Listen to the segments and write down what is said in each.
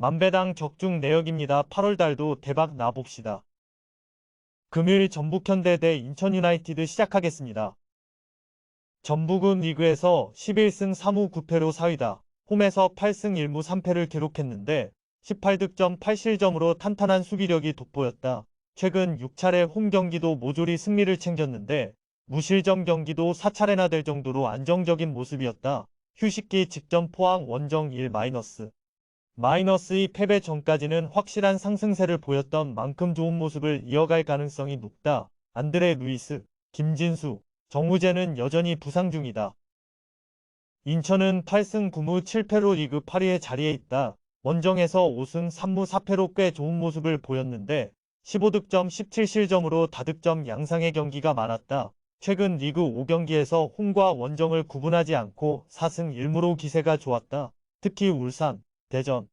만배당 적중 내역입니다. 8월달도 대박 나봅시다. 금요일 전북현대 대 인천유나이티드 시작하겠습니다. 전북은 리그에서 11승 3무 9패로 4위다. 홈에서 8승 1무 3패를 기록했는데 18득점 8실점으로 탄탄한 수비력이 돋보였다. 최근 6차례 홈 경기도 모조리 승리를 챙겼는데 무실점 경기도 4차례나 될 정도로 안정적인 모습이었다. 휴식기 직전 포항 원정 1 마이너스. 마이너스 2 패배 전까지는 확실한 상승세를 보였던 만큼 좋은 모습을 이어갈 가능성이 높다. 안드레 루이스, 김진수, 정우재는 여전히 부상 중이다. 인천은 8승 9무 7패로 리그 8위의 자리에 있다. 원정에서 5승 3무 4패로 꽤 좋은 모습을 보였는데 15득점 17실점으로 다득점 양상의 경기가 많았다. 최근 리그 5경기에서 홈과 원정을 구분하지 않고 4승 1무로 기세가 좋았다. 특히 울산, 대전,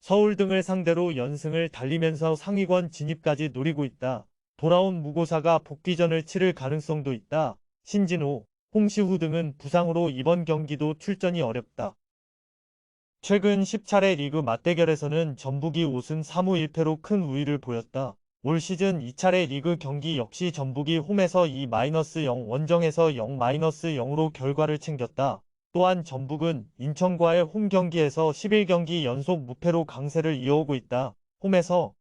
서울 등을 상대로 연승을 달리면서 상위권 진입까지 노리고 있다. 돌아온 무고사가 복귀전을 치를 가능성도 있다. 신진호, 홍시후 등은 부상으로 이번 경기도 출전이 어렵다. 최근 10차례 리그 맞대결에서는 전북이 5승 3무 1패로 큰 우위를 보였다. 올 시즌 2차례 리그 경기 역시 전북이 홈에서 2-0 원정에서 0-0으로 결과를 챙겼다. 또한 전북은 인천과의 홈 경기에서 11경기 연속 무패로 강세를 이어오고 있다. 홈에서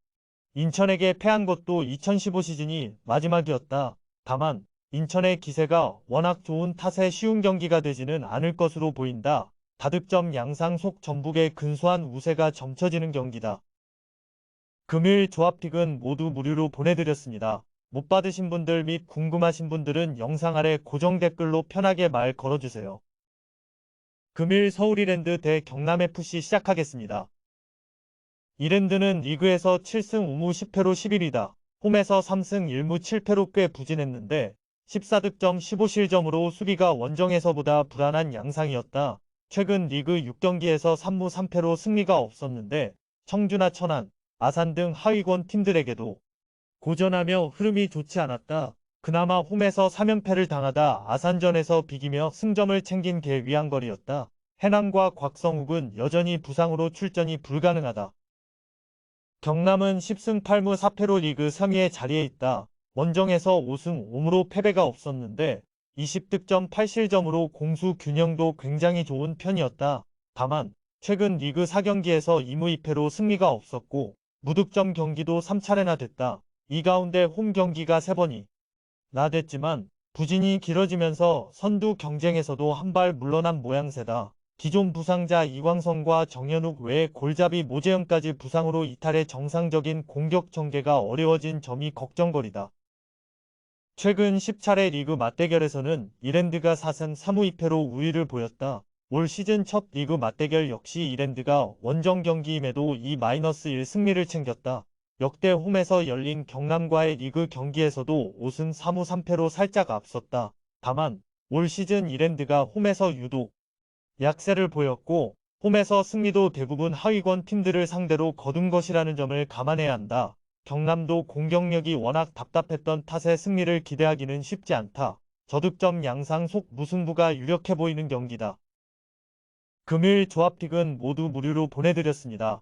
인천에게 패한 것도 2015 시즌이 마지막이었다. 다만 인천의 기세가 워낙 좋은 탓에 쉬운 경기가 되지는 않을 것으로 보인다. 다득점 양상 속 전북의 근소한 우세가 점쳐지는 경기다. 금요일 조합픽은 모두 무료로 보내드렸습니다. 못 받으신 분들 및 궁금하신 분들은 영상 아래 고정 댓글로 편하게 말 걸어주세요. 금일 서울이랜드 대 경남FC 시작하겠습니다. 이랜드는 리그에서 7승 5무 10패로 11위다. 홈에서 3승 1무 7패로 꽤 부진했는데 14득점 15실점으로 수비가 원정에서보다 불안한 양상이었다. 최근 리그 6경기에서 3무 3패로 승리가 없었는데 청주나 천안, 아산 등 하위권 팀들에게도 고전하며 흐름이 좋지 않았다. 그나마 홈에서 3연패를 당하다 아산전에서 비기며 승점을 챙긴 게 위안거리였다. 해남과 곽성욱은 여전히 부상으로 출전이 불가능하다. 경남은 10승 8무 4패로 리그 3위의 자리에 있다. 원정에서 5승 5무로 패배가 없었는데 20득점 8실점으로 공수 균형도 굉장히 좋은 편이었다. 다만 최근 리그 4경기에서 2무 2패로 승리가 없었고 무득점 경기도 3차례나 됐다. 이 가운데 홈 경기가 3번이 나댔지만 부진이 길어지면서 선두 경쟁에서도 한 발 물러난 모양새다. 기존 부상자 이광성과 정현욱 외에 골잡이 모재영까지 부상으로 이탈해 정상적인 공격 전개가 어려워진 점이 걱정거리다. 최근 10차례 리그 맞대결에서는 이랜드가 4승 3무 2패로 우위를 보였다. 올 시즌 첫 리그 맞대결 역시 이랜드가 원정 경기임에도 2-1 승리를 챙겼다. 역대 홈에서 열린 경남과의 리그 경기에서도 5승 3무 3패로 살짝 앞섰다. 다만 올 시즌 이랜드가 홈에서 유독 약세를 보였고 홈에서 승리도 대부분 하위권 팀들을 상대로 거둔 것이라는 점을 감안해야 한다. 경남도 공격력이 워낙 답답했던 탓에 승리를 기대하기는 쉽지 않다. 저득점 양상 속 무승부가 유력해 보이는 경기다. 금요일 조합픽은 모두 무료로 보내드렸습니다.